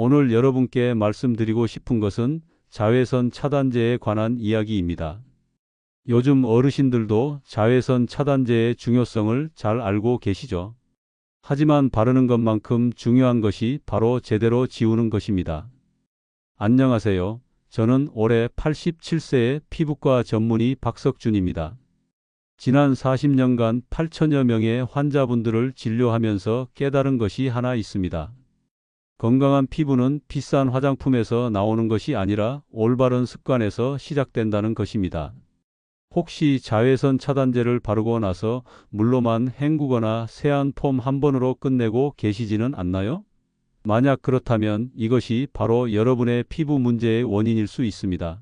오늘 여러분께 말씀드리고 싶은 것은 자외선 차단제에 관한 이야기입니다. 요즘 어르신들도 자외선 차단제의 중요성을 잘 알고 계시죠? 하지만 바르는 것만큼 중요한 것이 바로 제대로 지우는 것입니다. 안녕하세요. 저는 올해 87세의 피부과 전문의 박석준입니다. 지난 40년간 8천여 명의 환자분들을 진료하면서 깨달은 것이 하나 있습니다. 건강한 피부는 비싼 화장품에서 나오는 것이 아니라 올바른 습관에서 시작된다는 것입니다. 혹시 자외선 차단제를 바르고 나서 물로만 헹구거나 세안 폼 한 번으로 끝내고 계시지는 않나요? 만약 그렇다면 이것이 바로 여러분의 피부 문제의 원인일 수 있습니다.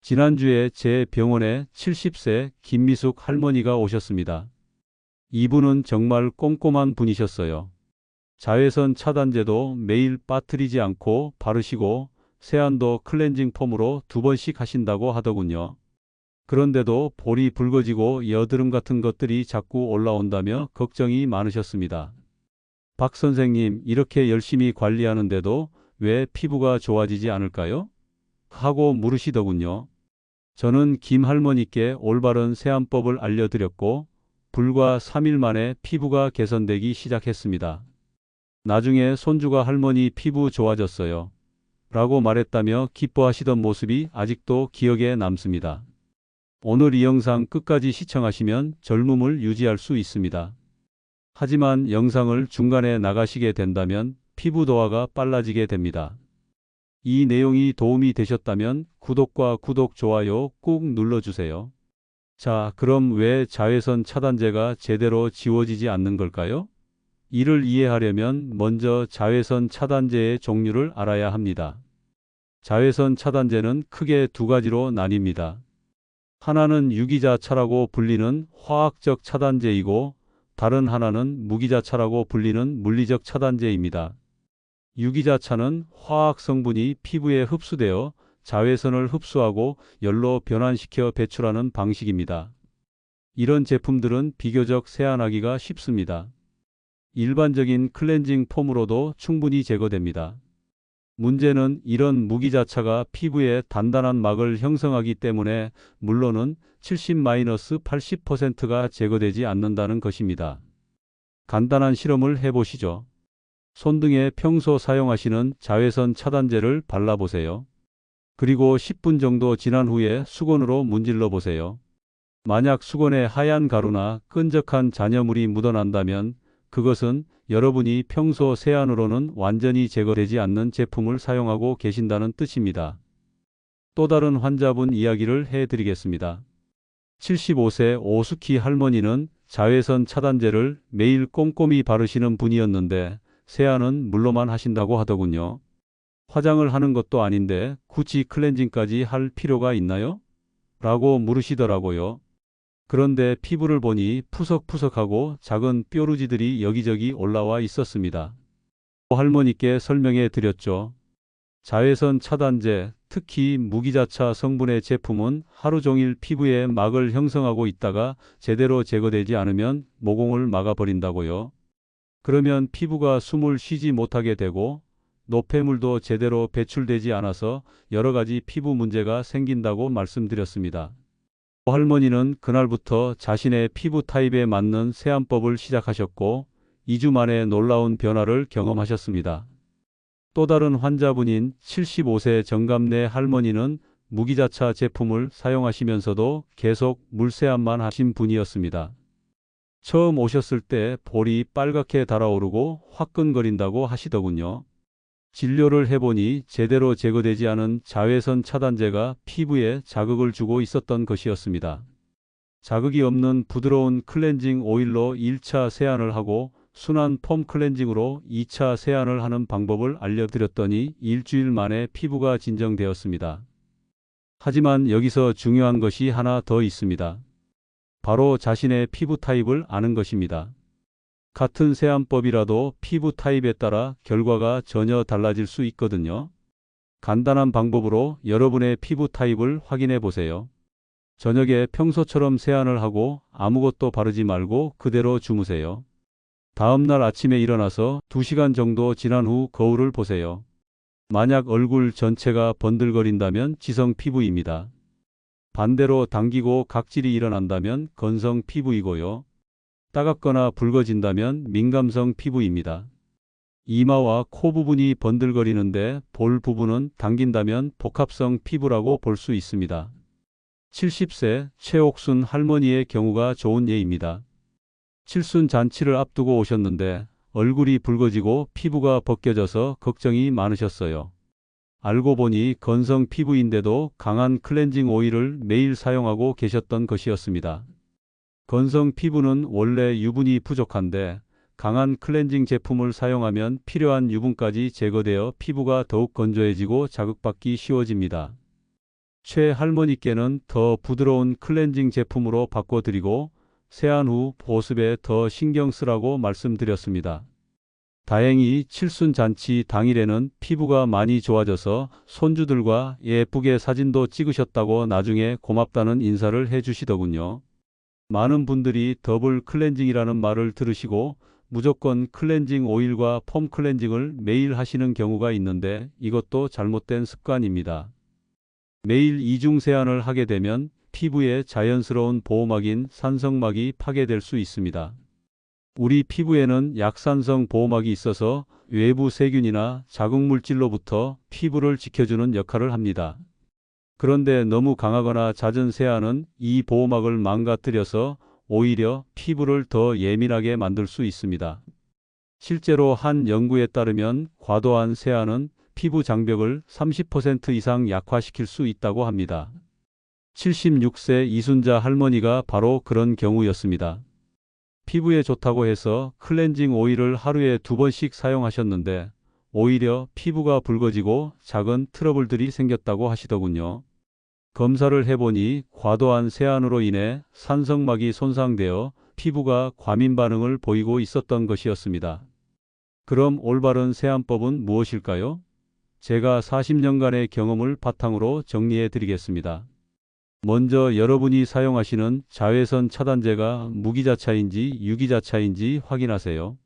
지난주에 제 병원에 70세 김미숙 할머니가 오셨습니다. 이분은 정말 꼼꼼한 분이셨어요. 자외선 차단제도 매일 빠뜨리지 않고 바르시고 세안도 클렌징 폼으로 두 번씩 하신다고 하더군요. 그런데도 볼이 붉어지고 여드름 같은 것들이 자꾸 올라온다며 걱정이 많으셨습니다. 박 선생님, 이렇게 열심히 관리하는데도 왜 피부가 좋아지지 않을까요? 하고 물으시더군요. 저는 김 할머니께 올바른 세안법을 알려드렸고, 불과 3일 만에 피부가 개선되기 시작했습니다. 나중에 손주가 할머니 피부 좋아졌어요. 라고 말했다며 기뻐하시던 모습이 아직도 기억에 남습니다. 오늘 이 영상 끝까지 시청하시면 젊음을 유지할 수 있습니다. 하지만 영상을 중간에 나가시게 된다면 피부 도화가 빨라지게 됩니다. 이 내용이 도움이 되셨다면 구독과 구독, 좋아요 꾹 눌러주세요. 자, 그럼 왜 자외선 차단제가 제대로 지워지지 않는 걸까요? 이를 이해하려면 먼저 자외선 차단제의 종류를 알아야 합니다. 자외선 차단제는 크게 두 가지로 나뉩니다. 하나는 유기자차라고 불리는 화학적 차단제이고 다른 하나는 무기자차라고 불리는 물리적 차단제입니다. 유기자차는 화학 성분이 피부에 흡수되어 자외선을 흡수하고 열로 변환시켜 배출하는 방식입니다. 이런 제품들은 비교적 세안하기가 쉽습니다. 일반적인 클렌징 폼으로도 충분히 제거됩니다. 문제는 이런 무기자차가 피부에 단단한 막을 형성하기 때문에 물론은 70-80%가 제거되지 않는다는 것입니다. 간단한 실험을 해보시죠. 손등에 평소 사용하시는 자외선 차단제를 발라보세요. 그리고 10분 정도 지난 후에 수건으로 문질러 보세요. 만약 수건에 하얀 가루나 끈적한 잔여물이 묻어난다면 그것은 여러분이 평소 세안으로는 완전히 제거되지 않는 제품을 사용하고 계신다는 뜻입니다. 또 다른 환자분 이야기를 해드리겠습니다. 75세 오수키 할머니는 자외선 차단제를 매일 꼼꼼히 바르시는 분이었는데 세안은 물로만 하신다고 하더군요. 화장을 하는 것도 아닌데 굳이 클렌징까지 할 필요가 있나요? 라고 물으시더라고요. 그런데 피부를 보니 푸석푸석하고 작은 뾰루지들이 여기저기 올라와 있었습니다. 할머니께 설명해 드렸죠. 자외선 차단제, 특히 무기자차 성분의 제품은 하루 종일 피부에 막을 형성하고 있다가 제대로 제거되지 않으면 모공을 막아버린다고요. 그러면 피부가 숨을 쉬지 못하게 되고 노폐물도 제대로 배출되지 않아서 여러 가지 피부 문제가 생긴다고 말씀드렸습니다. 할머니는 그날부터 자신의 피부 타입에 맞는 세안법을 시작하셨고 2주 만에 놀라운 변화를 경험하셨습니다. 또 다른 환자분인 75세 정감내 할머니는 무기자차 제품을 사용하시면서도 계속 물세안만 하신 분이었습니다. 처음 오셨을 때 볼이 빨갛게 달아오르고 화끈거린다고 하시더군요. 진료를 해보니 제대로 제거되지 않은 자외선 차단제가 피부에 자극을 주고 있었던 것이었습니다. 자극이 없는 부드러운 클렌징 오일로 1차 세안을 하고 순한 폼 클렌징으로 2차 세안을 하는 방법을 알려드렸더니 일주일 만에 피부가 진정되었습니다. 하지만 여기서 중요한 것이 하나 더 있습니다. 바로 자신의 피부 타입을 아는 것입니다. 같은 세안법이라도 피부 타입에 따라 결과가 전혀 달라질 수 있거든요. 간단한 방법으로 여러분의 피부 타입을 확인해 보세요. 저녁에 평소처럼 세안을 하고 아무것도 바르지 말고 그대로 주무세요. 다음 날 아침에 일어나서 2시간 정도 지난 후 거울을 보세요. 만약 얼굴 전체가 번들거린다면 지성 피부입니다. 반대로 당기고 각질이 일어난다면 건성 피부이고요. 따갑거나 붉어진다면 민감성 피부입니다. 이마와 코 부분이 번들거리는데 볼 부분은 당긴다면 복합성 피부라고 볼 수 있습니다. 70세 최옥순 할머니의 경우가 좋은 예입니다. 칠순 잔치를 앞두고 오셨는데 얼굴이 붉어지고 피부가 벗겨져서 걱정이 많으셨어요. 알고 보니 건성 피부인데도 강한 클렌징 오일을 매일 사용하고 계셨던 것이었습니다. 건성 피부는 원래 유분이 부족한데 강한 클렌징 제품을 사용하면 필요한 유분까지 제거되어 피부가 더욱 건조해지고 자극받기 쉬워집니다. 최 할머니께는 더 부드러운 클렌징 제품으로 바꿔드리고 세안 후 보습에 더 신경 쓰라고 말씀드렸습니다. 다행히 칠순 잔치 당일에는 피부가 많이 좋아져서 손주들과 예쁘게 사진도 찍으셨다고 나중에 고맙다는 인사를 해주시더군요. 많은 분들이 더블 클렌징이라는 말을 들으시고 무조건 클렌징 오일과 폼 클렌징을 매일 하시는 경우가 있는데 이것도 잘못된 습관입니다. 매일 이중 세안을 하게 되면 피부의 자연스러운 보호막인 산성막이 파괴될 수 있습니다. 우리 피부에는 약산성 보호막이 있어서 외부 세균이나 자극물질로부터 피부를 지켜주는 역할을 합니다. 그런데 너무 강하거나 잦은 세안은 이 보호막을 망가뜨려서 오히려 피부를 더 예민하게 만들 수 있습니다. 실제로 한 연구에 따르면 과도한 세안은 피부 장벽을 30% 이상 약화시킬 수 있다고 합니다. 76세 이순자 할머니가 바로 그런 경우였습니다. 피부에 좋다고 해서 클렌징 오일을 하루에 두 번씩 사용하셨는데 오히려 피부가 붉어지고 작은 트러블들이 생겼다고 하시더군요. 검사를 해보니 과도한 세안으로 인해 산성막이 손상되어 피부가 과민 반응을 보이고 있었던 것이었습니다. 그럼 올바른 세안법은 무엇일까요? 제가 40년간의 경험을 바탕으로 정리해 드리겠습니다. 먼저 여러분이 사용하시는 자외선 차단제가 무기자차인지 유기자차인지 확인하세요.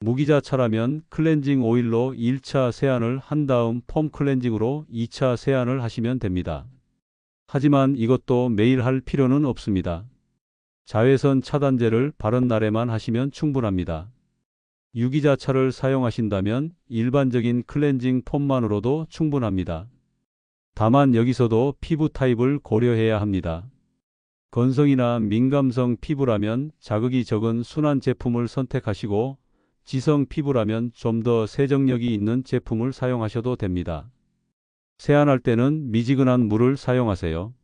무기자차라면 클렌징 오일로 1차 세안을 한 다음 폼 클렌징으로 2차 세안을 하시면 됩니다. 하지만 이것도 매일 할 필요는 없습니다. 자외선 차단제를 바른 날에만 하시면 충분합니다. 유기자차를 사용하신다면 일반적인 클렌징 폼만으로도 충분합니다. 다만 여기서도 피부 타입을 고려해야 합니다. 건성이나 민감성 피부라면 자극이 적은 순한 제품을 선택하시고 지성 피부라면 좀 더 세정력이 있는 제품을 사용하셔도 됩니다. 세안할 때는 미지근한 물을 사용하세요.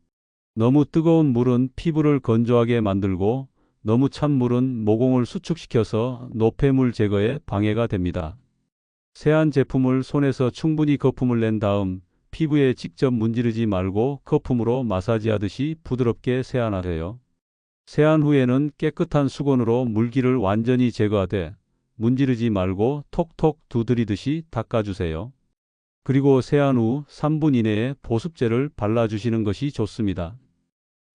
너무 뜨거운 물은 피부를 건조하게 만들고 너무 찬 물은 모공을 수축시켜서 노폐물 제거에 방해가 됩니다. 세안 제품을 손에서 충분히 거품을 낸 다음 피부에 직접 문지르지 말고 거품으로 마사지하듯이 부드럽게 세안하세요. 세안 후에는 깨끗한 수건으로 물기를 완전히 제거하되 문지르지 말고 톡톡 두드리듯이 닦아주세요. 그리고 세안 후 3분 이내에 보습제를 발라주시는 것이 좋습니다.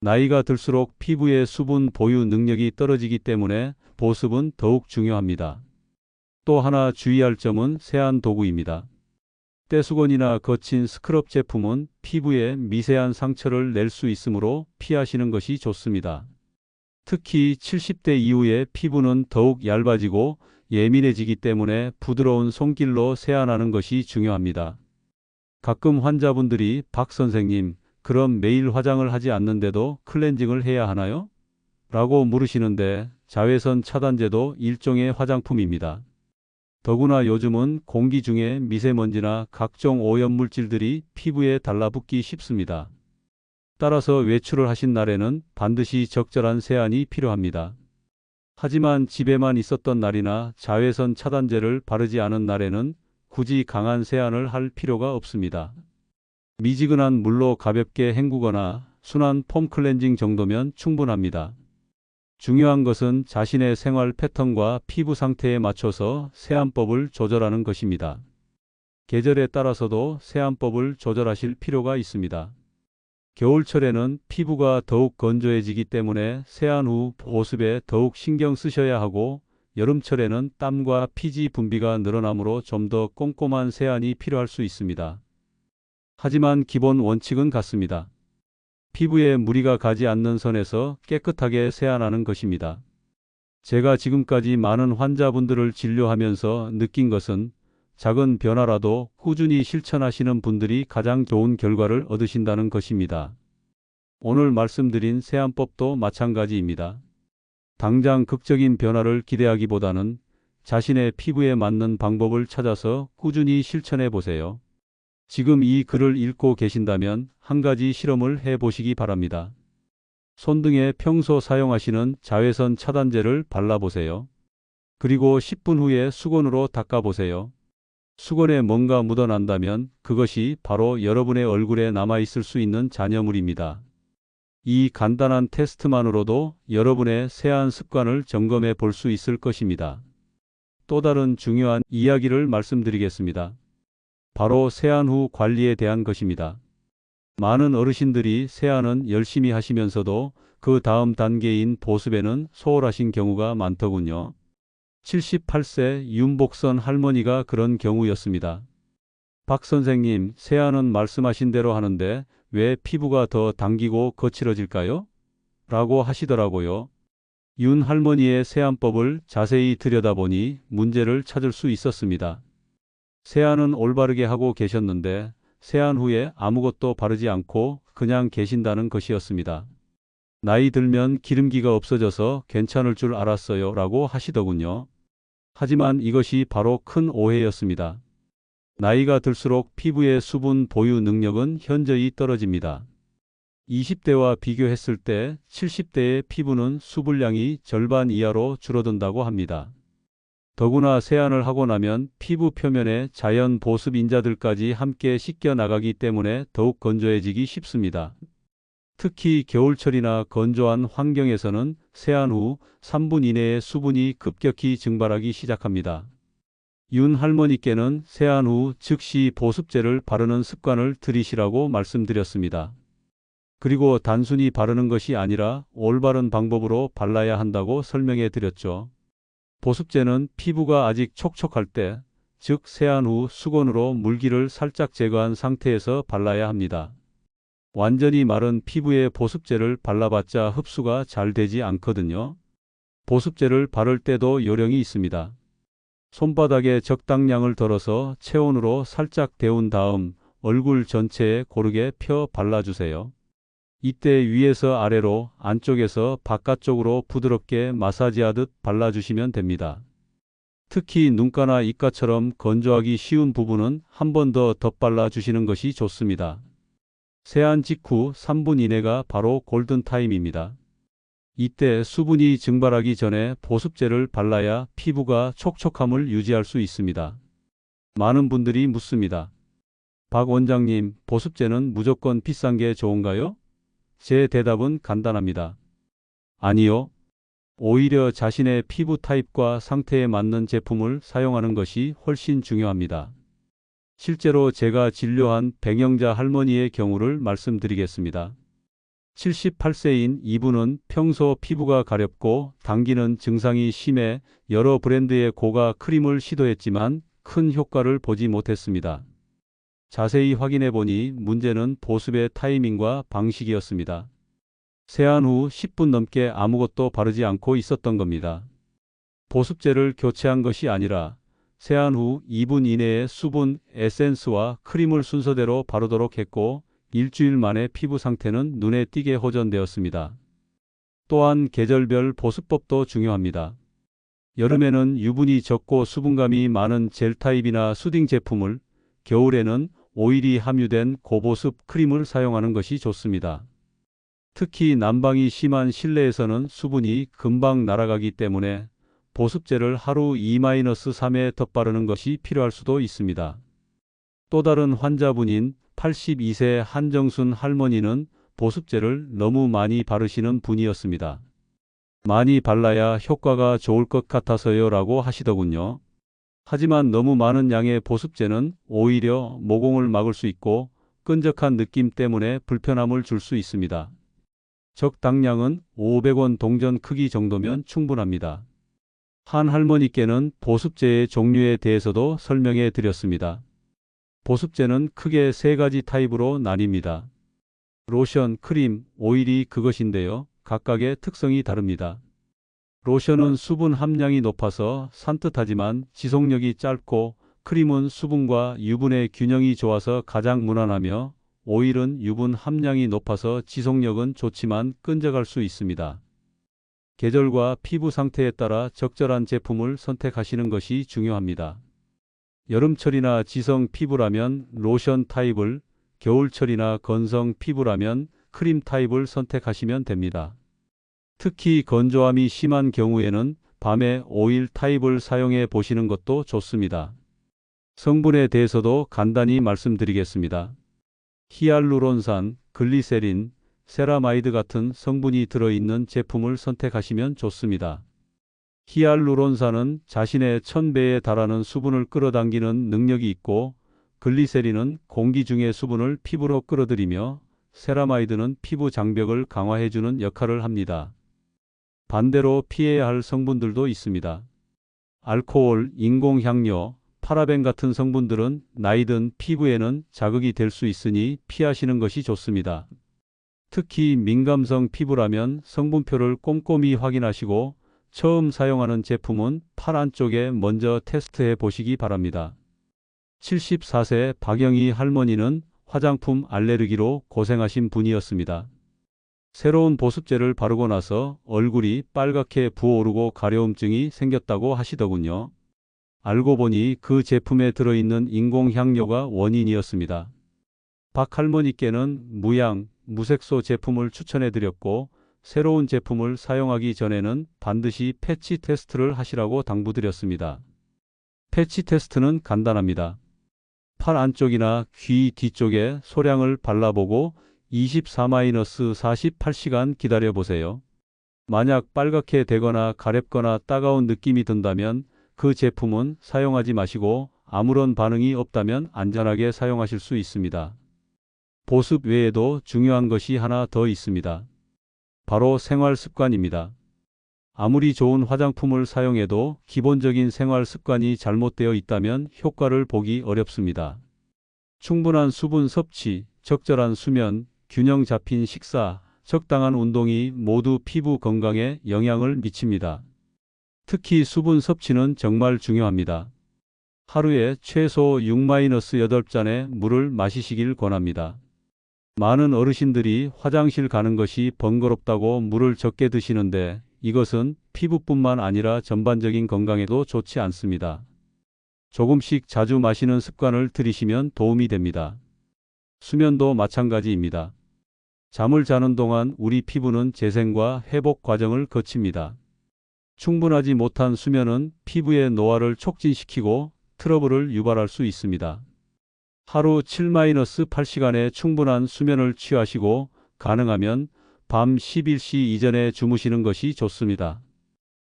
나이가 들수록 피부의 수분 보유 능력이 떨어지기 때문에 보습은 더욱 중요합니다. 또 하나 주의할 점은 세안 도구입니다. 떼수건이나 거친 스크럽 제품은 피부에 미세한 상처를 낼 수 있으므로 피하시는 것이 좋습니다. 특히 70대 이후에 피부는 더욱 얇아지고 예민해지기 때문에 부드러운 손길로 세안하는 것이 중요합니다. 가끔 환자분들이 박 선생님, 그럼 매일 화장을 하지 않는데도 클렌징을 해야 하나요? 라고 물으시는데 자외선 차단제도 일종의 화장품입니다. 더구나 요즘은 공기 중에 미세먼지나 각종 오염물질들이 피부에 달라붙기 쉽습니다. 따라서 외출을 하신 날에는 반드시 적절한 세안이 필요합니다. 하지만 집에만 있었던 날이나 자외선 차단제를 바르지 않은 날에는 굳이 강한 세안을 할 필요가 없습니다. 미지근한 물로 가볍게 헹구거나 순한 폼 클렌징 정도면 충분합니다. 중요한 것은 자신의 생활 패턴과 피부 상태에 맞춰서 세안법을 조절하는 것입니다. 계절에 따라서도 세안법을 조절하실 필요가 있습니다. 겨울철에는 피부가 더욱 건조해지기 때문에 세안 후 보습에 더욱 신경 쓰셔야 하고 여름철에는 땀과 피지 분비가 늘어나므로 좀 더 꼼꼼한 세안이 필요할 수 있습니다. 하지만 기본 원칙은 같습니다. 피부에 무리가 가지 않는 선에서 깨끗하게 세안하는 것입니다. 제가 지금까지 많은 환자분들을 진료하면서 느낀 것은 작은 변화라도 꾸준히 실천하시는 분들이 가장 좋은 결과를 얻으신다는 것입니다. 오늘 말씀드린 세안법도 마찬가지입니다. 당장 극적인 변화를 기대하기보다는 자신의 피부에 맞는 방법을 찾아서 꾸준히 실천해 보세요. 지금 이 글을 읽고 계신다면 한 가지 실험을 해 보시기 바랍니다. 손등에 평소 사용하시는 자외선 차단제를 발라보세요. 그리고 10분 후에 수건으로 닦아보세요. 수건에 뭔가 묻어난다면 그것이 바로 여러분의 얼굴에 남아있을 수 있는 잔여물입니다. 이 간단한 테스트만으로도 여러분의 세안 습관을 점검해 볼 수 있을 것입니다. 또 다른 중요한 이야기를 말씀드리겠습니다. 바로 세안 후 관리에 대한 것입니다. 많은 어르신들이 세안은 열심히 하시면서도 그 다음 단계인 보습에는 소홀하신 경우가 많더군요. 78세 윤복선 할머니가 그런 경우였습니다. 박 선생님, 세안은 말씀하신 대로 하는데 왜 피부가 더 당기고 거칠어질까요? 라고 하시더라고요. 윤 할머니의 세안법을 자세히 들여다보니 문제를 찾을 수 있었습니다. 세안은 올바르게 하고 계셨는데 세안 후에 아무것도 바르지 않고 그냥 계신다는 것이었습니다. 나이 들면 기름기가 없어져서 괜찮을 줄 알았어요 라고 하시더군요. 하지만 이것이 바로 큰 오해였습니다. 나이가 들수록 피부의 수분 보유 능력은 현저히 떨어집니다. 20대와 비교했을 때 70대의 피부는 수분량이 절반 이하로 줄어든다고 합니다. 더구나 세안을 하고 나면 피부 표면에 자연 보습 인자들까지 함께 씻겨 나가기 때문에 더욱 건조해지기 쉽습니다. 특히 겨울철이나 건조한 환경에서는 세안 후 3분 이내에 수분이 급격히 증발하기 시작합니다. 윤 할머니께는 세안 후 즉시 보습제를 바르는 습관을 들이시라고 말씀드렸습니다. 그리고 단순히 바르는 것이 아니라 올바른 방법으로 발라야 한다고 설명해 드렸죠. 보습제는 피부가 아직 촉촉할 때, 즉 세안 후 수건으로 물기를 살짝 제거한 상태에서 발라야 합니다. 완전히 마른 피부에 보습제를 발라봤자 흡수가 잘 되지 않거든요. 보습제를 바를 때도 요령이 있습니다. 손바닥에 적당량을 덜어서 체온으로 살짝 데운 다음 얼굴 전체에 고르게 펴 발라주세요. 이때 위에서 아래로 안쪽에서 바깥쪽으로 부드럽게 마사지하듯 발라주시면 됩니다. 특히 눈가나 입가처럼 건조하기 쉬운 부분은 한 번 더 덧발라 주시는 것이 좋습니다. 세안 직후 3분 이내가 바로 골든타임입니다. 이때 수분이 증발하기 전에 보습제를 발라야 피부가 촉촉함을 유지할 수 있습니다. 많은 분들이 묻습니다. 박 원장님, 보습제는 무조건 비싼 게 좋은가요? 제 대답은 간단합니다. 아니요. 오히려 자신의 피부 타입과 상태에 맞는 제품을 사용하는 것이 훨씬 중요합니다. 실제로 제가 진료한 백영자 할머니의 경우를 말씀드리겠습니다. 78세인 이분은 평소 피부가 가렵고 당기는 증상이 심해 여러 브랜드의 고가 크림을 시도했지만 큰 효과를 보지 못했습니다. 자세히 확인해 보니 문제는 보습의 타이밍과 방식이었습니다. 세안 후 10분 넘게 아무것도 바르지 않고 있었던 겁니다. 보습제를 교체한 것이 아니라 세안 후 2분 이내에 수분, 에센스와 크림을 순서대로 바르도록 했고 일주일 만에 피부 상태는 눈에 띄게 호전되었습니다. 또한 계절별 보습법도 중요합니다. 여름에는 유분이 적고 수분감이 많은 젤 타입이나 수딩 제품을, 겨울에는 오일이 함유된 고보습 크림을 사용하는 것이 좋습니다. 특히 난방이 심한 실내에서는 수분이 금방 날아가기 때문에 보습제를 하루 2-3회 덧바르는 것이 필요할 수도 있습니다. 또 다른 환자분인 82세 한정순 할머니는 보습제를 너무 많이 바르시는 분이었습니다. 많이 발라야 효과가 좋을 것 같아서요 라고 하시더군요. 하지만 너무 많은 양의 보습제는 오히려 모공을 막을 수 있고 끈적한 느낌 때문에 불편함을 줄 수 있습니다. 적당량은 500원 동전 크기 정도면 충분합니다. 한 할머니께는 보습제의 종류에 대해서도 설명해 드렸습니다. 보습제는 크게 세 가지 타입으로 나뉩니다. 로션, 크림, 오일이 그것인데요. 각각의 특성이 다릅니다. 로션은 수분 함량이 높아서 산뜻하지만 지속력이 짧고 크림은 수분과 유분의 균형이 좋아서 가장 무난하며 오일은 유분 함량이 높아서 지속력은 좋지만 끈적할 수 있습니다. 계절과 피부 상태에 따라 적절한 제품을 선택하시는 것이 중요합니다. 여름철이나 지성 피부라면 로션 타입을, 겨울철이나 건성 피부라면 크림 타입을 선택하시면 됩니다. 특히 건조함이 심한 경우에는 밤에 오일 타입을 사용해 보시는 것도 좋습니다. 성분에 대해서도 간단히 말씀드리겠습니다. 히알루론산, 글리세린, 세라마이드 같은 성분이 들어있는 제품을 선택하시면 좋습니다. 히알루론산은 자신의 천배에 달하는 수분을 끌어당기는 능력이 있고 글리세린은 공기 중의 수분을 피부로 끌어들이며 세라마이드는 피부 장벽을 강화해주는 역할을 합니다. 반대로 피해야 할 성분들도 있습니다. 알코올, 인공향료, 파라벤 같은 성분들은 나이든 피부에는 자극이 될 수 있으니 피하시는 것이 좋습니다. 특히 민감성 피부라면 성분표를 꼼꼼히 확인하시고 처음 사용하는 제품은 팔 안쪽에 먼저 테스트해 보시기 바랍니다. 74세 박영희 할머니는 화장품 알레르기로 고생하신 분이었습니다. 새로운 보습제를 바르고 나서 얼굴이 빨갛게 부어오르고 가려움증이 생겼다고 하시더군요. 알고 보니 그 제품에 들어있는 인공향료가 원인이었습니다. 박 할머니께는 무향, 무색소 제품을 추천해 드렸고 새로운 제품을 사용하기 전에는 반드시 패치 테스트를 하시라고 당부드렸습니다. 패치 테스트는 간단합니다. 팔 안쪽이나 귀 뒤쪽에 소량을 발라보고 24-48시간 기다려 보세요. 만약 빨갛게 되거나 가렵거나 따가운 느낌이 든다면 그 제품은 사용하지 마시고 아무런 반응이 없다면 안전하게 사용하실 수 있습니다. 보습 외에도 중요한 것이 하나 더 있습니다. 바로 생활 습관입니다. 아무리 좋은 화장품을 사용해도 기본적인 생활 습관이 잘못되어 있다면 효과를 보기 어렵습니다. 충분한 수분 섭취, 적절한 수면, 균형 잡힌 식사, 적당한 운동이 모두 피부 건강에 영향을 미칩니다. 특히 수분 섭취는 정말 중요합니다. 하루에 최소 6-8잔의 물을 마시시길 권합니다. 많은 어르신들이 화장실 가는 것이 번거롭다고 물을 적게 드시는데 이것은 피부뿐만 아니라 전반적인 건강에도 좋지 않습니다. 조금씩 자주 마시는 습관을 들이시면 도움이 됩니다. 수면도 마찬가지입니다. 잠을 자는 동안 우리 피부는 재생과 회복 과정을 거칩니다. 충분하지 못한 수면은 피부의 노화를 촉진시키고 트러블을 유발할 수 있습니다. 하루 7-8시간의 충분한 수면을 취하시고 가능하면 밤 11시 이전에 주무시는 것이 좋습니다.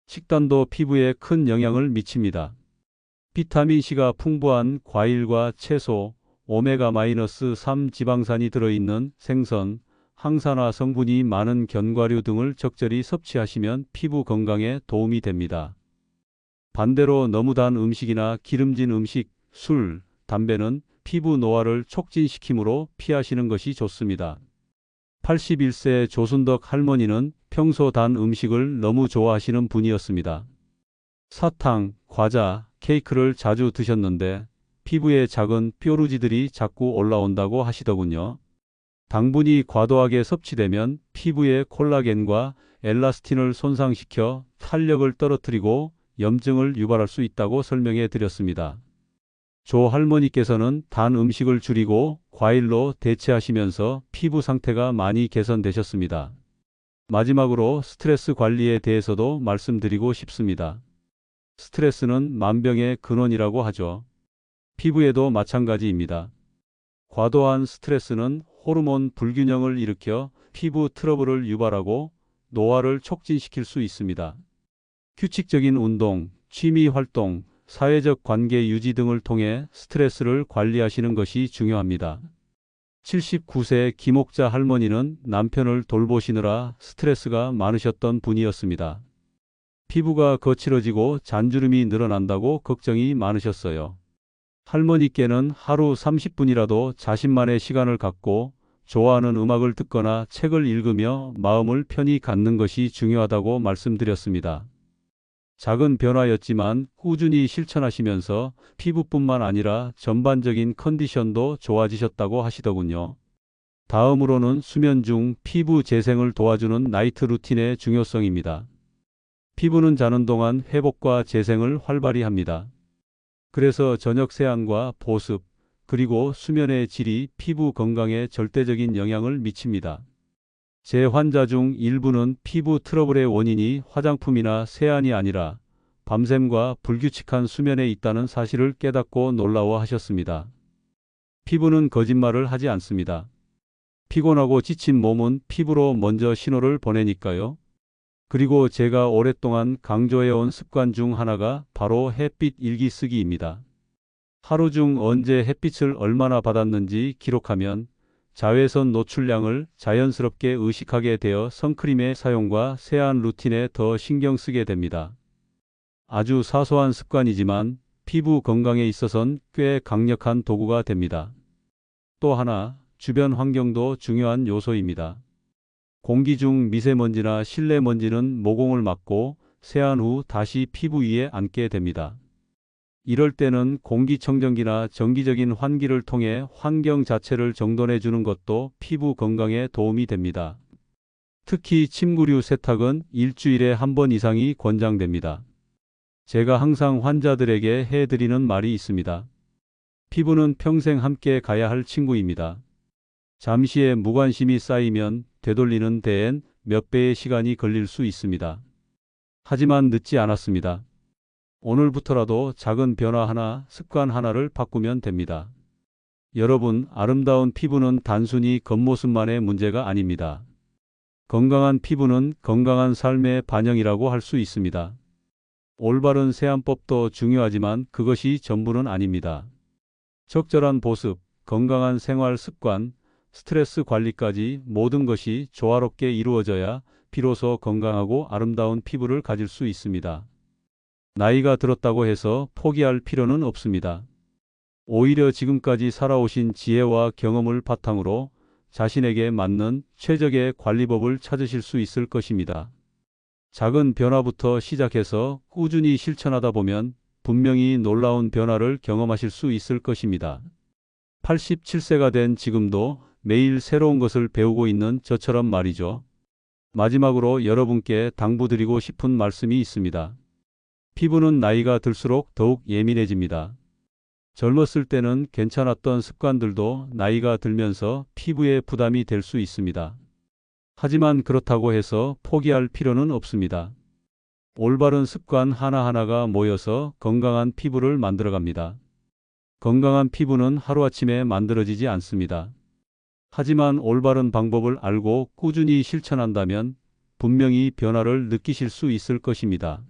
식단도 피부에 큰 영향을 미칩니다. 비타민C가 풍부한 과일과 채소, 오메가-3 지방산이 들어있는 생선, 항산화 성분이 많은 견과류 등을 적절히 섭취하시면 피부 건강에 도움이 됩니다. 반대로 너무 단 음식이나 기름진 음식, 술, 담배는 피부 노화를 촉진시키므로 피하시는 것이 좋습니다. 81세 조순덕 할머니는 평소 단 음식을 너무 좋아하시는 분이었습니다. 사탕, 과자, 케이크를 자주 드셨는데 피부에 작은 뾰루지들이 자꾸 올라온다고 하시더군요. 당분이 과도하게 섭취되면 피부의 콜라겐과 엘라스틴을 손상시켜 탄력을 떨어뜨리고 염증을 유발할 수 있다고 설명해 드렸습니다. 조 할머니께서는 단 음식을 줄이고 과일로 대체하시면서 피부 상태가 많이 개선되셨습니다. 마지막으로 스트레스 관리에 대해서도 말씀드리고 싶습니다. 스트레스는 만병의 근원이라고 하죠. 피부에도 마찬가지입니다. 과도한 스트레스는 호르몬 불균형을 일으켜 피부 트러블을 유발하고 노화를 촉진시킬 수 있습니다. 규칙적인 운동, 취미 활동, 사회적 관계 유지 등을 통해 스트레스를 관리하시는 것이 중요합니다. 79세 김옥자 할머니는 남편을 돌보시느라 스트레스가 많으셨던 분이었습니다. 피부가 거칠어지고 잔주름이 늘어난다고 걱정이 많으셨어요. 할머니께는 하루 30분이라도 자신만의 시간을 갖고 좋아하는 음악을 듣거나 책을 읽으며 마음을 편히 갖는 것이 중요하다고 말씀드렸습니다. 작은 변화였지만 꾸준히 실천하시면서 피부뿐만 아니라 전반적인 컨디션도 좋아지셨다고 하시더군요. 다음으로는 수면 중 피부 재생을 도와주는 나이트 루틴의 중요성입니다. 피부는 자는 동안 회복과 재생을 활발히 합니다. 그래서 저녁 세안과 보습, 그리고 수면의 질이 피부 건강에 절대적인 영향을 미칩니다. 제 환자 중 일부는 피부 트러블의 원인이 화장품이나 세안이 아니라 밤샘과 불규칙한 수면에 있다는 사실을 깨닫고 놀라워하셨습니다. 피부는 거짓말을 하지 않습니다. 피곤하고 지친 몸은 피부로 먼저 신호를 보내니까요. 그리고 제가 오랫동안 강조해온 습관 중 하나가 바로 햇빛 일기 쓰기입니다. 하루 중 언제 햇빛을 얼마나 받았는지 기록하면 자외선 노출량을 자연스럽게 의식하게 되어 선크림의 사용과 세안 루틴에 더 신경 쓰게 됩니다. 아주 사소한 습관이지만 피부 건강에 있어선 꽤 강력한 도구가 됩니다. 또 하나, 주변 환경도 중요한 요소입니다. 공기 중 미세먼지나 실내 먼지는 모공을 막고 세안 후 다시 피부 위에 앉게 됩니다. 이럴 때는 공기청정기나 정기적인 환기를 통해 환경 자체를 정돈해 주는 것도 피부 건강에 도움이 됩니다. 특히 침구류 세탁은 일주일에 한 번 이상이 권장됩니다. 제가 항상 환자들에게 해드리는 말이 있습니다. 피부는 평생 함께 가야 할 친구입니다. 잠시의 무관심이 쌓이면 되돌리는 데엔 몇 배의 시간이 걸릴 수 있습니다. 하지만 늦지 않았습니다. 오늘부터라도 작은 변화 하나, 습관 하나를 바꾸면 됩니다. 여러분, 아름다운 피부는 단순히 겉모습만의 문제가 아닙니다. 건강한 피부는 건강한 삶의 반영이라고 할 수 있습니다. 올바른 세안법도 중요하지만 그것이 전부는 아닙니다. 적절한 보습, 건강한 생활 습관, 스트레스 관리까지 모든 것이 조화롭게 이루어져야 비로소 건강하고 아름다운 피부를 가질 수 있습니다. 나이가 들었다고 해서 포기할 필요는 없습니다. 오히려 지금까지 살아오신 지혜와 경험을 바탕으로 자신에게 맞는 최적의 관리법을 찾으실 수 있을 것입니다. 작은 변화부터 시작해서 꾸준히 실천하다 보면 분명히 놀라운 변화를 경험하실 수 있을 것입니다. 87세가 된 지금도 매일 새로운 것을 배우고 있는 저처럼 말이죠. 마지막으로 여러분께 당부드리고 싶은 말씀이 있습니다. 피부는 나이가 들수록 더욱 예민해집니다. 젊었을 때는 괜찮았던 습관들도 나이가 들면서 피부에 부담이 될 수 있습니다. 하지만 그렇다고 해서 포기할 필요는 없습니다. 올바른 습관 하나하나가 모여서 건강한 피부를 만들어갑니다. 건강한 피부는 하루아침에 만들어지지 않습니다. 하지만 올바른 방법을 알고 꾸준히 실천한다면 분명히 변화를 느끼실 수 있을 것입니다.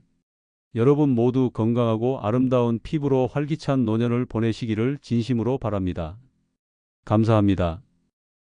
여러분 모두 건강하고 아름다운 피부로 활기찬 노년을 보내시기를 진심으로 바랍니다. 감사합니다.